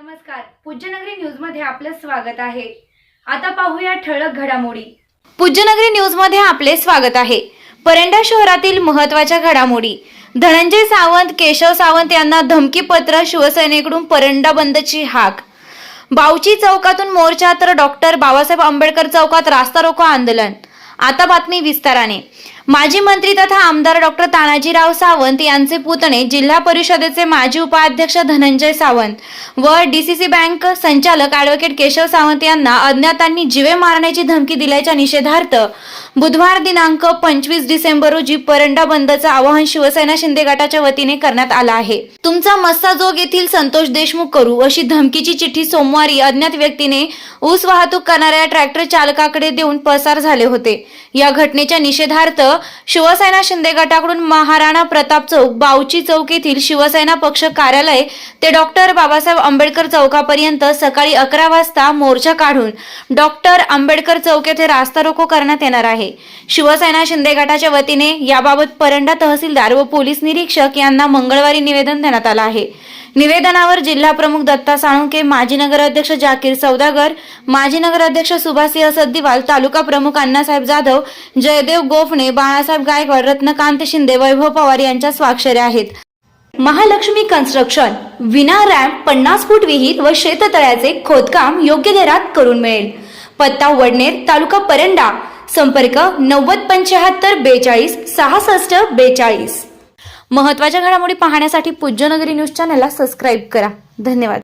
नमस्कार. पूज्यनगरी न्यूजमध्ये आपलं स्वागत आहे. आता पाहूया ठळक घडामोडी. पूज्यनगरी न्यूजमध्ये आपले स्वागत आहे. परंडा शहरातील महत्त्वाच्या घडामोडी. धनंजय सावंत केशव सावंत यांना धमकीपत्र शिवसेनेकडून परंडा बंदची हाक. बावची चौकातून मोर्चा तर डॉक्टर बाबासाहेब आंबेडकर चौकात रास्ता रोको आंदोलन. आता बातमी विस्ताराने. माजी मंत्री तथा आमदार डॉक्टर तानाजीराव सावंत यांचे पुतणे जिल्हा परिषदेचे माजी उपाध्यक्ष धनंजय सावंत व डीसीसी बँक संचालक ॲडव्होकेट केशव सावंत यांना अज्ञातांनी जीवे मारण्याची धमकी दिल्याच्या निषेधार्थ बुधवार दिनांक पंचवीस डिसेंबर रोजी परंडा बंदचं आवाहन शिवसेना शिंदे गटाच्या वतीने करण्यात आलं आहे. तुमचा मस्साजोग येथील संतोष देशमुख करू अशी धमकीची चिठ्ठी सोमवारी अज्ञात व्यक्तीने ऊस वाहतूक करणाऱ्या ट्रॅक्टर चालकाकडे देऊन पसार झाले होते. या घटनेच्या निषेधार्थ शिवसेना शिंदे गटाकडून महाराणा प्रताप चौक बावची चौक येथील शिवसेना पक्ष कार्यालय ते डॉक्टर बाबासाहेब आंबेडकर चौकापर्यंत सकाळी अकरा वाजता मोर्चा काढून डॉक्टर आंबेडकर चौक येथे रास्ता रोको करण्यात येणार आहे. शिवसेना शिंदे गटाच्या वतीने याबाबत परंडा तहसीलदार व पोलीस निरीक्षक यांना मंगळवारी निवेदन देण्यात आलं आहे. निवेदनावर जिल्हा प्रमुख दत्ता साळुंके माजी नगराध्यक्ष जाकीर सौदागर माजी नगराध्यक्ष सुभासिंह सद्दिवाल तालुका प्रमुख अण्णासाहेब जाधव जयदेव गोफणे बाळासाहेब गायकवाड रत्नकांत शिंदे वैभव पवार यांच्या स्वाक्षऱ्या आहेत. महालक्ष्मी कन्स्ट्रक्शन विना रॅम्प पन्नास फूट विहीर व शेततळ्याचे खोदकाम योग्य दरात करून मिळेल. पत्ता वडनेर तालुका परंडा संपर्क नव्वद पंच्याहत्तर बेचाळीस सहासष्ट बेचाळीस. महत्त्वाच्या घडामोडी पाहण्यासाठी पूज्यनगरी न्यूज चॅनलला सबस्क्राईब करा. धन्यवाद.